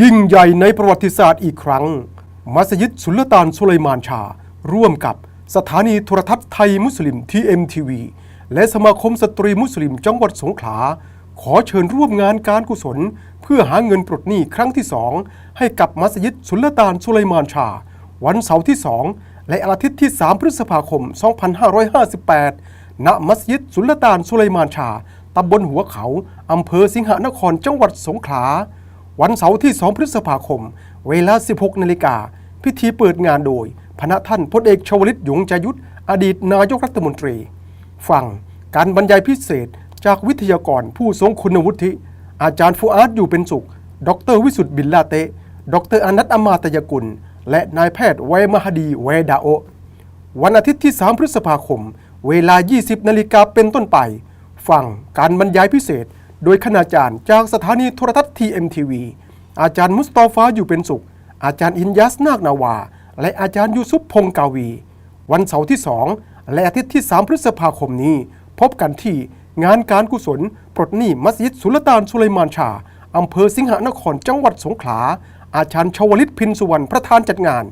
ยิ่งใหญ่ในประวัติศาสตร์อีกครั้ง มัสยิดสุลต่านสุไลมานชา ร่วมกับสถานีโทรทัศน์ไทยมุสลิม TMTV และสมาคมสตรีมุสลิมจังหวัดสงขลา ขอเชิญร่วมงานการกุศล เพื่อหาเงินปลดหนี้ครั้งที่สองให้กับมัสยิดสุลต่านสุไลมานชา วันเสาร์ที่2และอาทิตย์ที่ 3 พฤษภาคม 2558 ณ มัสยิดสุลต่านสุไลมานชาตำบลหัวเขาอำเภอสิงหนครจังหวัดสงขลา วันเสาร์ที่ 2 พฤษภาคม เวลา 16 นาฬิกา พิธีเปิดงานโดยพระท่านพลเอกชวลิตยงใจยุทธอดีตนายกรัฐมนตรี ฟังการบรรยายพิเศษจากวิทยากรผู้ทรงคุณวุฒิ อาจารย์ฟูอาร์ตอยู่เป็นสุข ดรวิสุทธ์บิลลาเตะดรอนัตอมาตยกุล และนายแพทย์เวมหดีเวดาโอ วันอาทิตย์ที่ 3 พฤษภาคม เวลา 20 นาฬิกาเป็นต้นไป ฟังการบรรยายพิเศษ โดยคณาจารย์จากสถานีโทรทัศน์ TMTV อาจารย์มุสตอฟาอยู่เป็นสุข อาจารย์อินยัสนาคนาวา และอาจารย์ยูซุปพงกาวี วันเสาร์ที่ 2 และอาทิตย์ที่ 3 พฤษภาคมนี้ พบกันที่งานการกุศล ปลดหนี้มัสยิดสุลต่านสุไลมานชาอำเภอสิงหนครจังหวัดสงขลาอาจารย์ชวลิตพินสุวรรณประธานจัดงาน